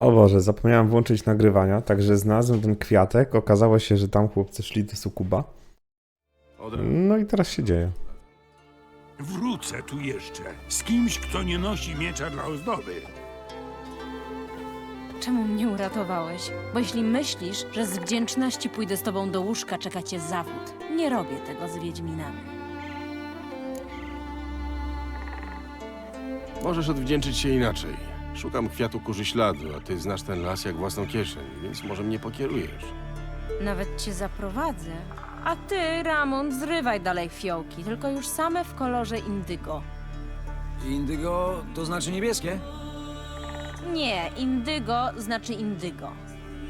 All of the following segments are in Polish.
O Boże, zapomniałem włączyć nagrywania, także znalazłem ten kwiatek. Okazało się, że tam chłopcy szli do sukuba. No i teraz się dzieje. Wrócę tu jeszcze z kimś, kto nie nosi miecza dla ozdoby. Czemu mnie uratowałeś? Bo jeśli myślisz, że z wdzięczności pójdę z tobą do łóżka, czeka cię zawód. Nie robię tego z Wiedźminami. Możesz odwdzięczyć się inaczej. Szukam kwiatu kurzy śladu, a ty znasz ten las jak własną kieszeń, więc może mnie pokierujesz. Nawet cię zaprowadzę. A ty, Ramon, zrywaj dalej fiołki, tylko już same w kolorze indygo. Indygo to znaczy niebieskie? Nie, indygo znaczy indygo.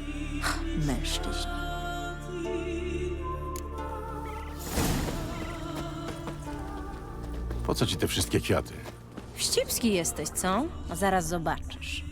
Mężczyźni. Po co ci te wszystkie kwiaty? Wścibski jesteś, co? A zaraz zobaczysz.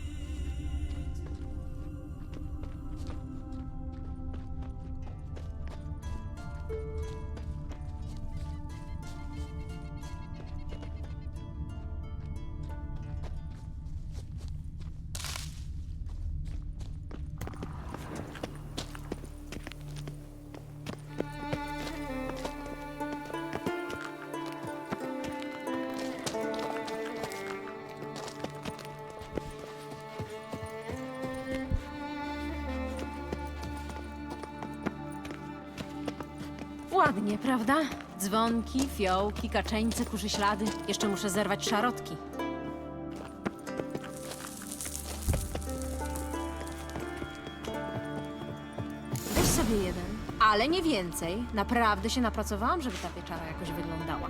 Prawda? Dzwonki, fiołki, kaczeńce, kurzy ślady. Jeszcze muszę zerwać szarotki. Weź sobie jeden, ale nie więcej. Naprawdę się napracowałam, żeby ta pieczara jakoś wyglądała.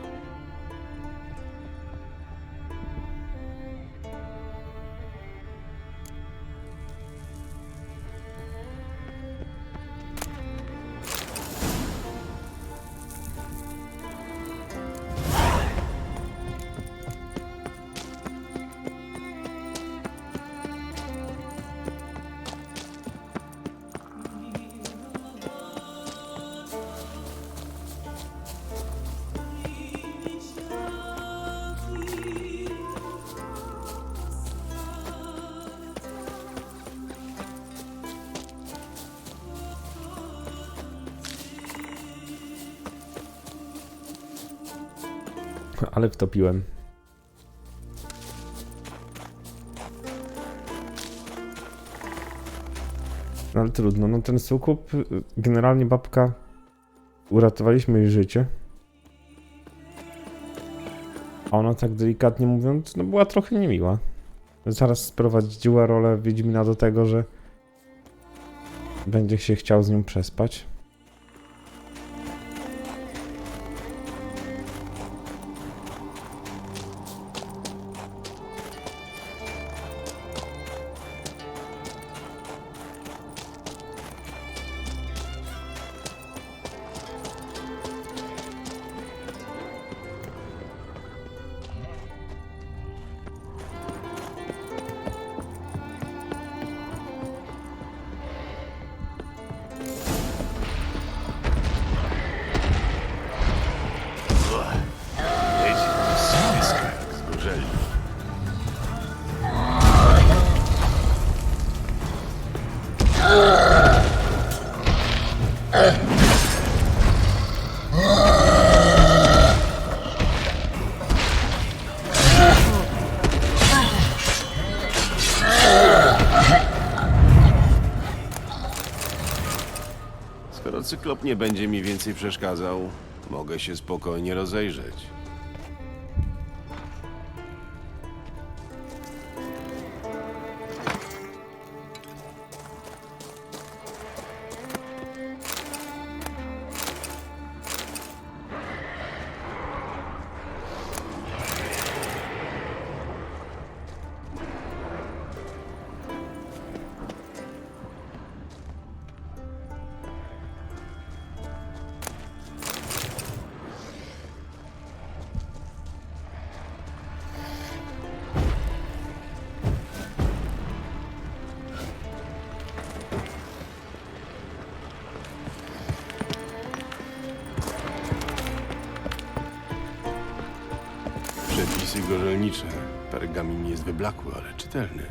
Ale wtopiłem. No ale trudno, no ten sukub, y, generalnie babka, uratowaliśmy jej życie. A ona tak delikatnie mówiąc, no była trochę niemiła. Zaraz sprowadziła rolę Wiedźmina do tego, że będzie się chciał z nią przespać. Nie będzie mi więcej przeszkadzał, mogę się spokojnie rozejrzeć. Gorzelnicze. Pergamin jest wyblakły, ale czytelny.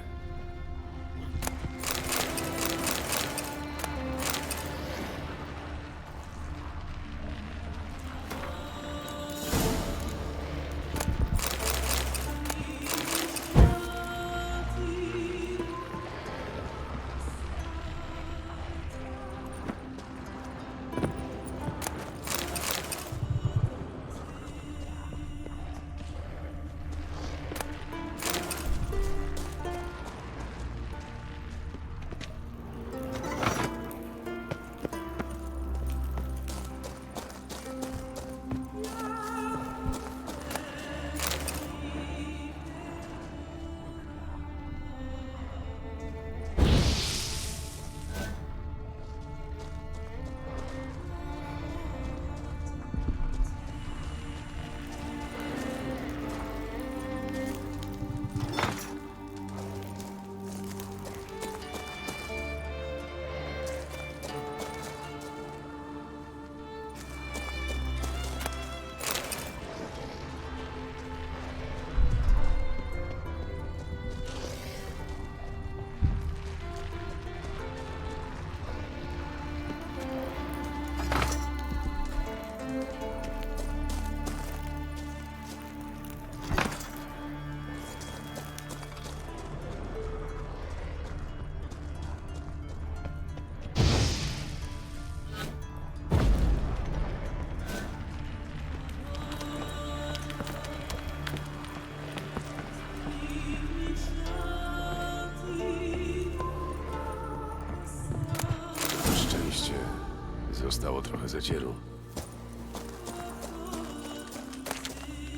Zacieru.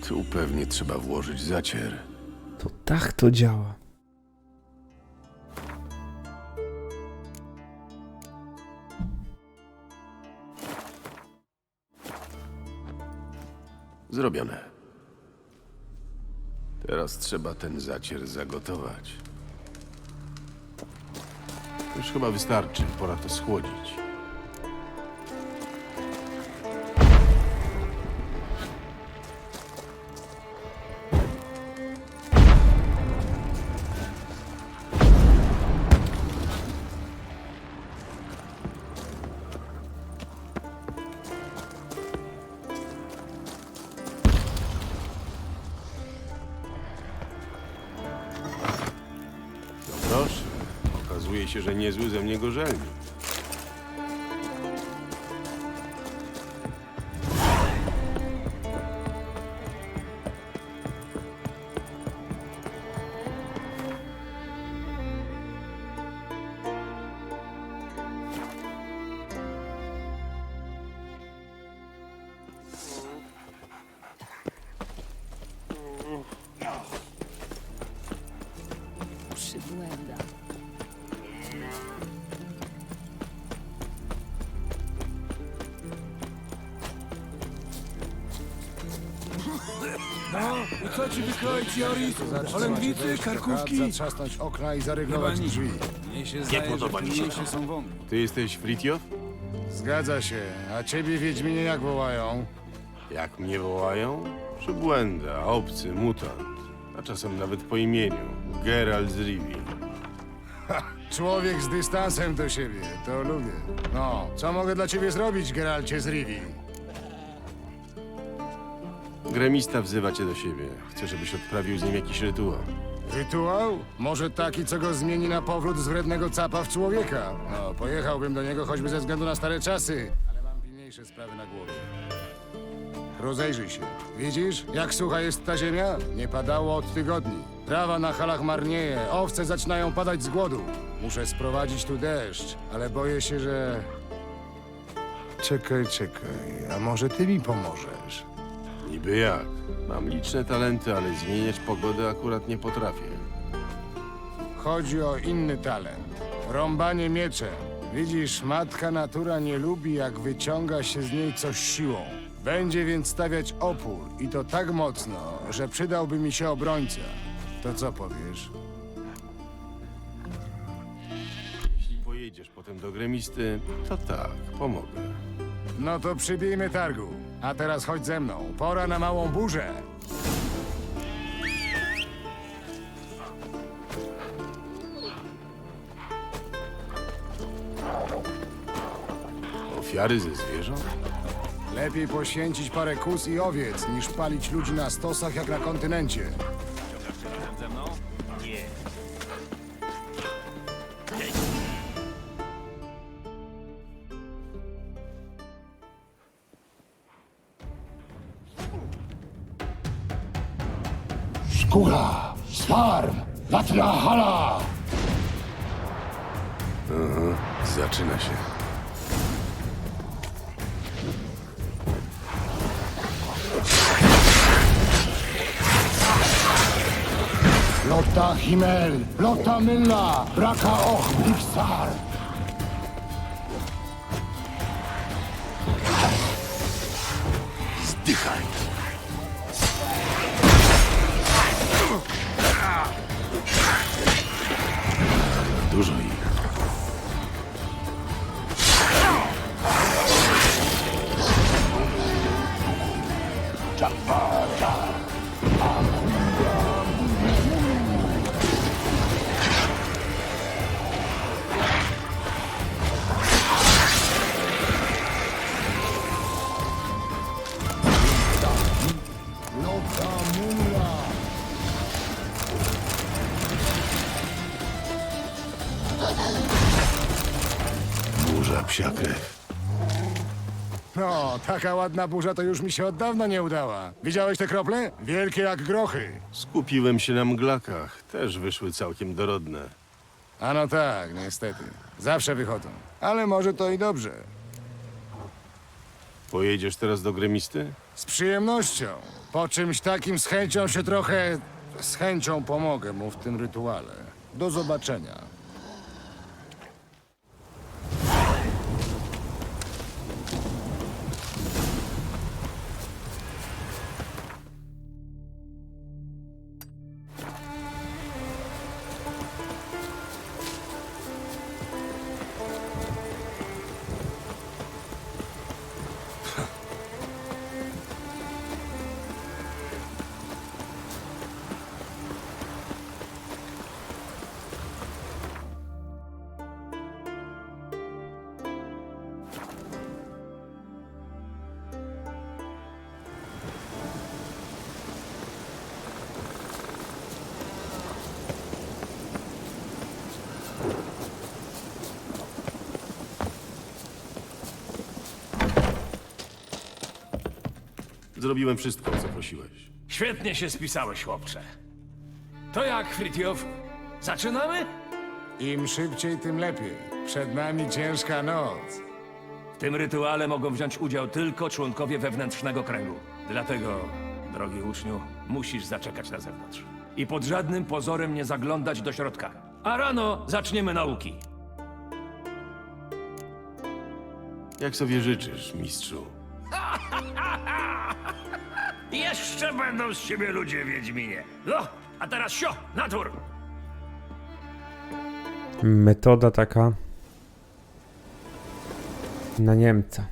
Tu pewnie trzeba włożyć zacier. To tak to działa. Zrobione. Teraz trzeba ten zacier zagotować. Już chyba wystarczy, pora to schłodzić. Się, że niezły ze mnie gorzelnik. I co ci wykroić, Joris? Olędwicy, karkówki? Zatrzasnąć okna i zaryglować drzwi. Mnie się zdaje, podoba mi się mniejsze są. Ty jesteś Fritjof? Zgadza się. A ciebie Wiedźminie jak wołają? Jak mnie wołają? Przybłęda, obcy, mutant. A czasem nawet po imieniu. Geralt z Rivii. Człowiek z dystansem do siebie. To lubię. No, co mogę dla ciebie zrobić, Geralcie z Rivi? Gremista wzywa cię do siebie. Chce, żebyś odprawił z nim jakiś rytuał. Rytuał? Może taki, co go zmieni na powrót z wrednego capa w człowieka? No, pojechałbym do niego choćby ze względu na stare czasy. Ale mam pilniejsze sprawy na głowie. Rozejrzyj się. Widzisz, jak sucha jest ta ziemia? Nie padało od tygodni. Trawa na halach marnieje, owce zaczynają padać z głodu. Muszę sprowadzić tu deszcz, ale boję się, że... Czekaj, czekaj, a może ty mi pomożesz? Niby jak. Mam liczne talenty, ale zmieniać pogodę akurat nie potrafię. Chodzi o inny talent. Rąbanie mieczem. Widzisz, matka natura nie lubi, jak wyciąga się z niej coś siłą. Będzie więc stawiać opór i to tak mocno, że przydałby mi się obrońca. To co powiesz? Jeśli pojedziesz potem do gremisty, to tak, pomogę. No to przybijmy targu. A teraz chodź ze mną. Pora na małą burzę. Ofiary ze zwierząt? Lepiej poświęcić parę kus i owiec, niż palić ludzi na stosach jak na kontynencie. Himmel, Lotta Mylla, Braka Och, Blixar! Taka ładna burza to już mi się od dawna nie udała. Widziałeś te krople? Wielkie jak grochy. Skupiłem się na mglakach. Też wyszły całkiem dorodne. A no tak, niestety. Zawsze wychodzą. Ale może to i dobrze. Pojedziesz teraz do gremisty? Z przyjemnością. Po czymś takim z chęcią się trochę... Z chęcią pomogę mu w tym rytuale. Do zobaczenia. Zrobiłem wszystko, o co prosiłeś. Świetnie się spisałeś, chłopcze. To jak, Fritjof? Zaczynamy? Im szybciej, tym lepiej. Przed nami ciężka noc. W tym rytuale mogą wziąć udział tylko członkowie wewnętrznego kręgu. Dlatego, drogi uczniu, musisz zaczekać na zewnątrz. I pod żadnym pozorem nie zaglądać do środka. A rano zaczniemy nauki. Jak sobie życzysz, mistrzu? Jeszcze będą z ciebie ludzie, Wiedźminie. No, a teraz sio, natur! Metoda taka na Niemca.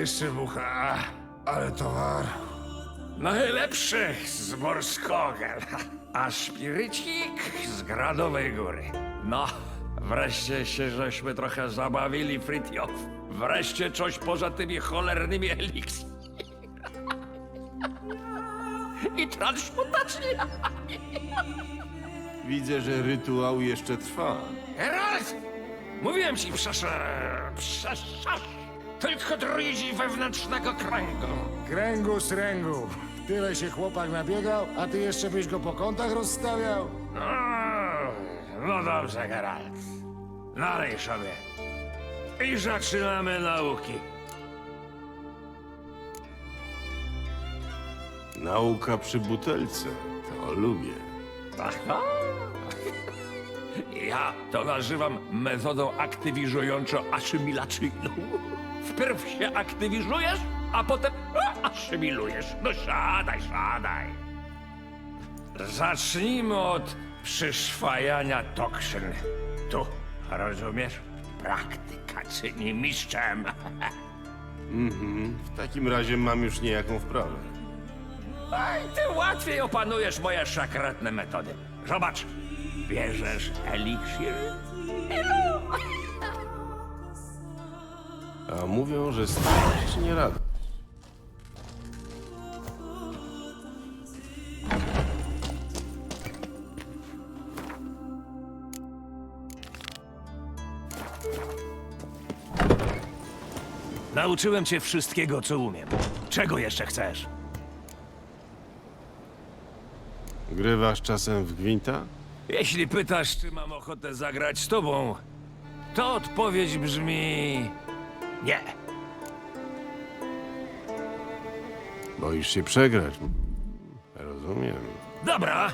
Dajesz szybucha. Ale towar. Najlepszy z Morskogel, a szpirycik z Gradowej Góry. No, wreszcie się żeśmy trochę zabawili, Fritjof. Wreszcie coś poza tymi cholernymi eliksirami. I transmutacja. Widzę, że rytuał jeszcze trwa. Geralt! Mówiłem ci, przecież... przecież... Tylko druidzi wewnętrznego kręgu. Kręgu z ręgu. Tyle się chłopak nabiegał, a ty jeszcze byś go po kątach rozstawiał? No, no dobrze, Geralt. Nalej sobie. I zaczynamy nauki. Nauka przy butelce. To lubię. Aha. Ja to nazywam metodą aktywizująco-asymilacyjną. Wpierw się aktywizujesz, a potem a, asymilujesz. No siadaj, siadaj. Zacznijmy od przyswajania toksyn. Tu, rozumiesz? Praktyka czyni mistrzem. W takim razie mam już niejaką wprawę. Aj, ty łatwiej opanujesz moje szakratne metody. Zobacz, bierzesz eliksir A mówią, że starość nie rada. Nauczyłem cię wszystkiego, co umiem. Czego jeszcze chcesz? Grywasz czasem w gwinta? Jeśli pytasz, czy mam ochotę zagrać z tobą, to odpowiedź brzmi... Nie. Boisz się przegrać. Rozumiem. Dobra,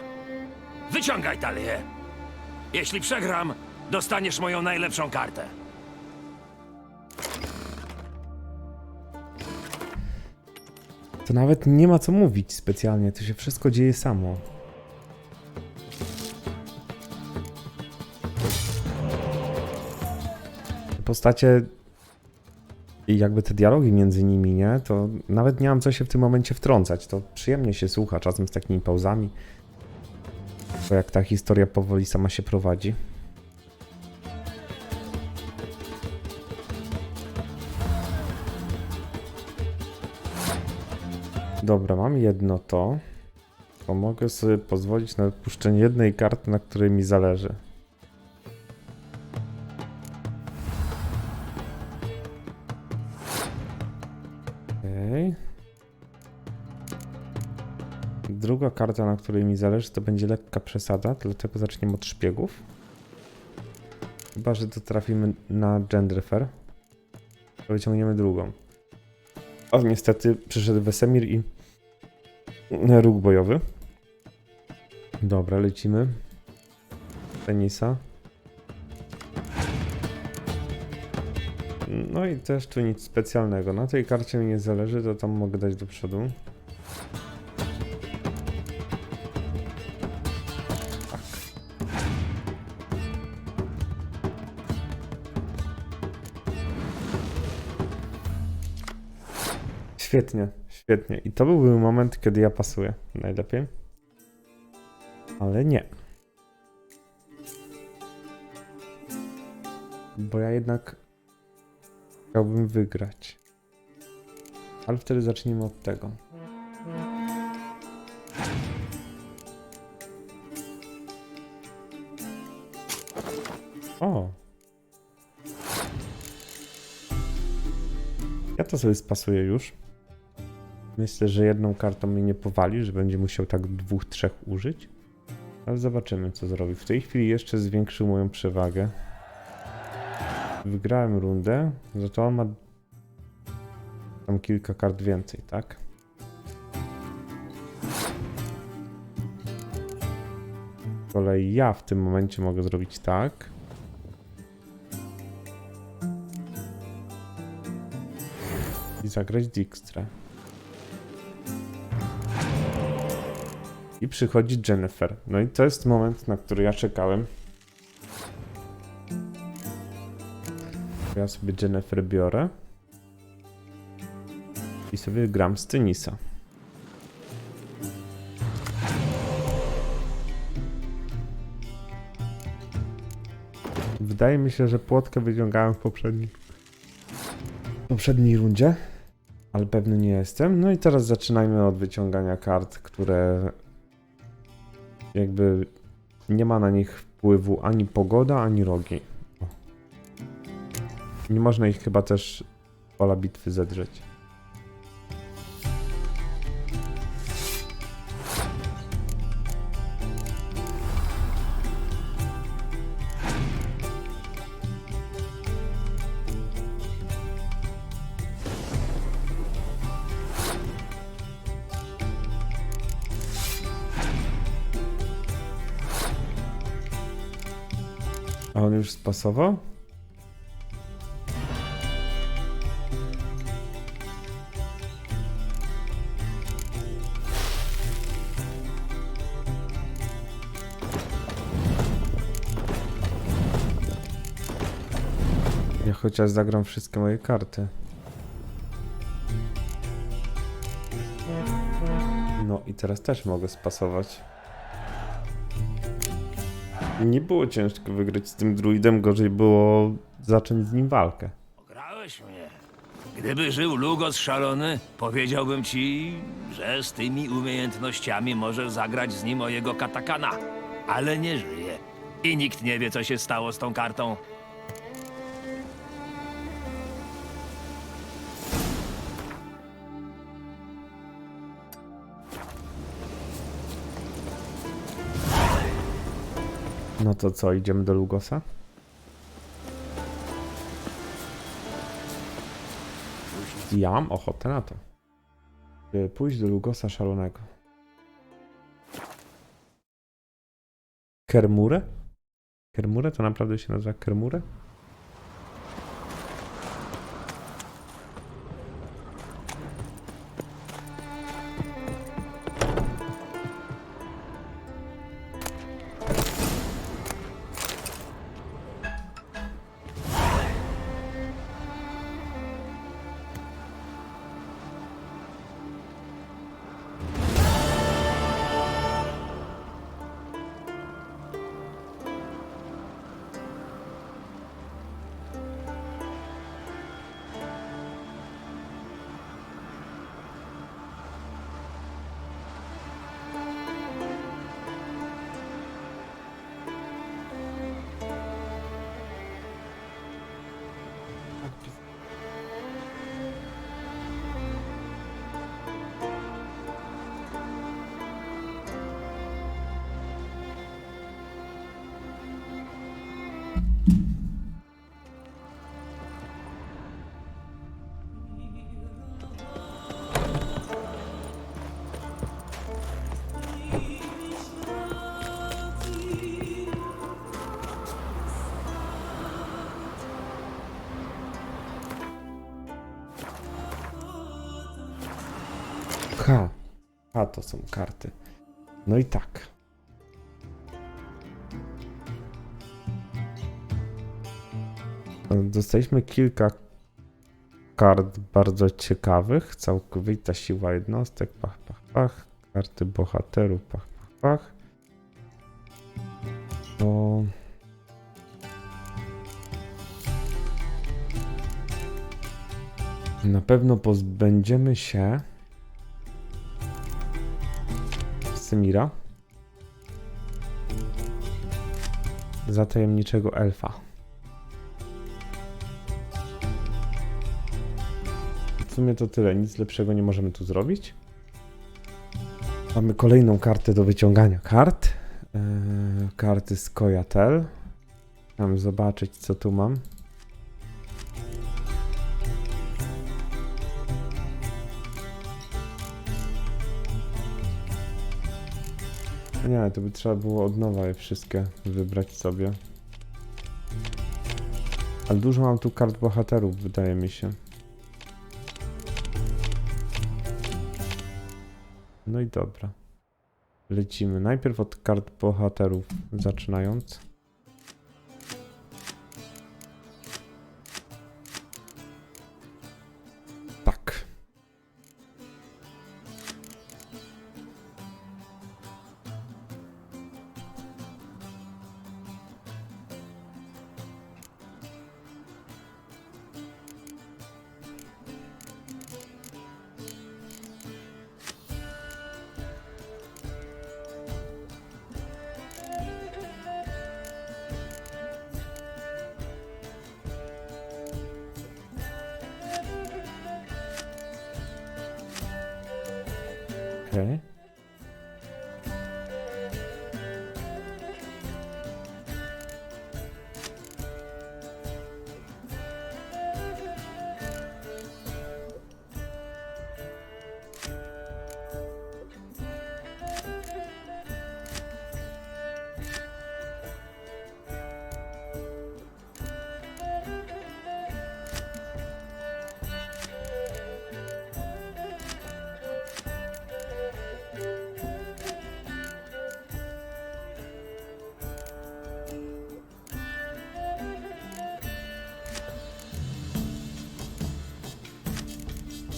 wyciągaj talię. Jeśli przegram, dostaniesz moją najlepszą kartę. To nawet nie ma co mówić specjalnie, to się wszystko dzieje samo. Postacie i jakby te dialogi między nimi, nie? To nawet nie mam co się w tym momencie wtrącać. To przyjemnie się słucha, czasem z takimi pauzami. Bo jak ta historia powoli sama się prowadzi. Dobra, mam jedno to. To mogę sobie pozwolić na wypuszczenie jednej karty, na której mi zależy. Druga karta, na której mi zależy, to będzie lekka przesada, dlatego zaczniemy od szpiegów. Chyba, że to trafimy na Gender Fair. To wyciągniemy drugą. O, niestety przyszedł Wesemir i róg bojowy. Dobra, lecimy. Tenisa. No i też tu nic specjalnego. Na tej karcie mi nie zależy, to tam mogę dać do przodu. Świetnie, świetnie. I to byłby moment, kiedy ja pasuję najlepiej. Ale nie. Bo ja jednak chciałbym wygrać. Ale wtedy zacznijmy od tego. O! Ja to sobie spasuję już. Myślę, że jedną kartą mnie nie powali, że będzie musiał tak dwóch, trzech użyć. Ale zobaczymy, co zrobi. W tej chwili jeszcze zwiększył moją przewagę. Wygrałem rundę, za to on ma tam kilka kart więcej, tak? Z kolei ja w tym momencie mogę zrobić tak. I zagrać Dijkstrę. I przychodzi Jennifer. No i to jest moment, na który ja czekałem. Ja sobie Jennifer biorę. I sobie gram z tenisa. Wydaje mi się, że płotkę wyciągałem w poprzedniej, w poprzedniej rundzie, ale pewny nie jestem. No i teraz zaczynajmy od wyciągania kart, które jakby nie ma na nich wpływu ani pogoda, ani rogi. Nie można ich chyba też pola bitwy zedrzeć. Spasował? Ja chociaż zagram wszystkie moje karty. No i teraz też mogę spasować. Nie było ciężko wygrać z tym druidem, gorzej było zacząć z nim walkę. Ograłeś mnie. Gdyby żył Lugos szalony, powiedziałbym ci, że z tymi umiejętnościami możesz zagrać z nim o jego katakana. Ale nie żyje. I nikt nie wie, co się stało z tą kartą. No to co, idziemy do Lugosa? Ja mam ochotę na to. By pójść do Lugosa szalonego. Kermurę? Kermurę? To naprawdę się nazywa Kermurę? H to są karty. No i tak. Dostaliśmy kilka kart bardzo ciekawych. Całkowita siła jednostek, pach, pach, pach. Karty bohaterów, pach, pach, pach. To... Na pewno pozbędziemy się Semira za tajemniczego elfa. W sumie to tyle, nic lepszego nie możemy tu zrobić. Mamy kolejną kartę do wyciągania kart. Eee, karty z Koyatel. Chciałem zobaczyć, co tu mam. To by trzeba było od nowa je wszystkie wybrać sobie. Ale dużo mam tu kart bohaterów, wydaje mi się. No i dobra. Lecimy. Najpierw od kart bohaterów zaczynając.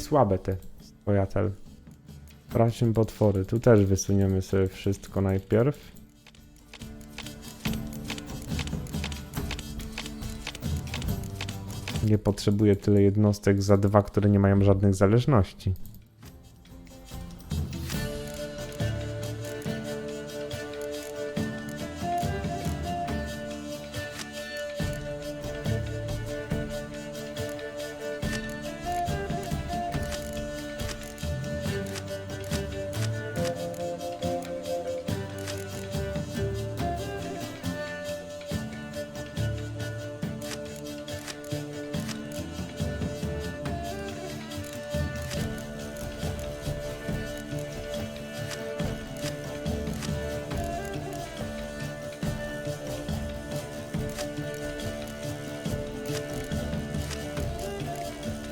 Słabe te stojatel. Sprawdźmy potwory. Tu też wysuniemy sobie wszystko najpierw. Nie potrzebuję tyle jednostek za dwa, które nie mają żadnych zależności.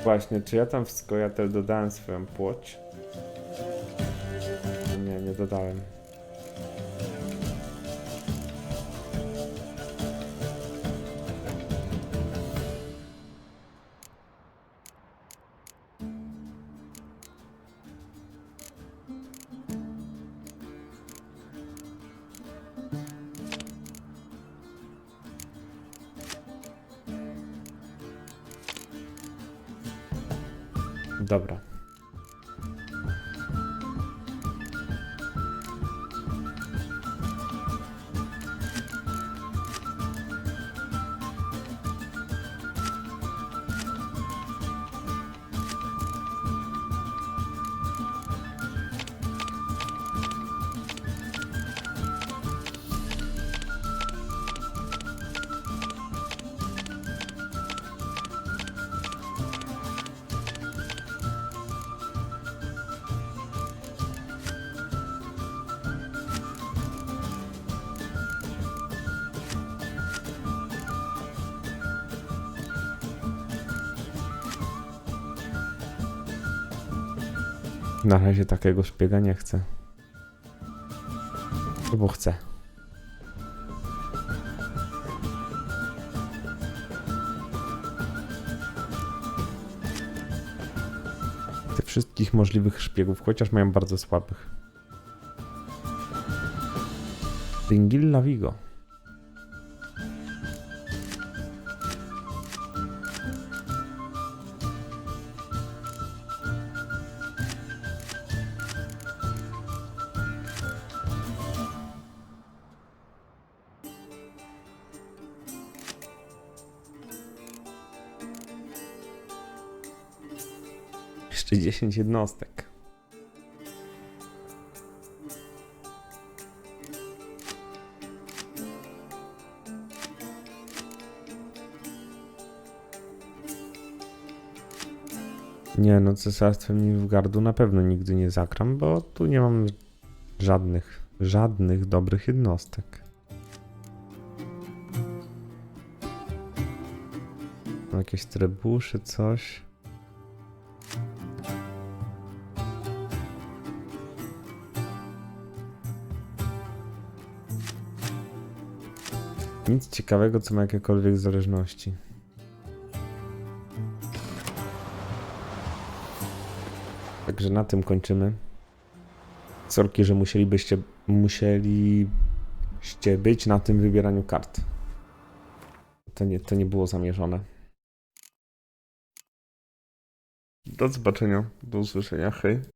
Właśnie, czy ja tam w Skojatel dodałem swoją płoć? Nie, nie dodałem. Dobra. Na razie takiego szpiega nie chcę. Albo chcę. Tych wszystkich możliwych szpiegów, chociaż mają bardzo słabych. Ringilla Vigo. 10 jednostek. Nie no, cesarstwem Nilfgaardu na pewno nigdy nie zagram, bo tu nie mam żadnych, żadnych dobrych jednostek. Jakieś trebusze, coś. Nic ciekawego, co ma jakiekolwiek zależności. Także na tym kończymy. Sorki, że musielibyście musieliście być na tym wybieraniu kart. To nie, to nie było zamierzone. Do zobaczenia, do usłyszenia, hej.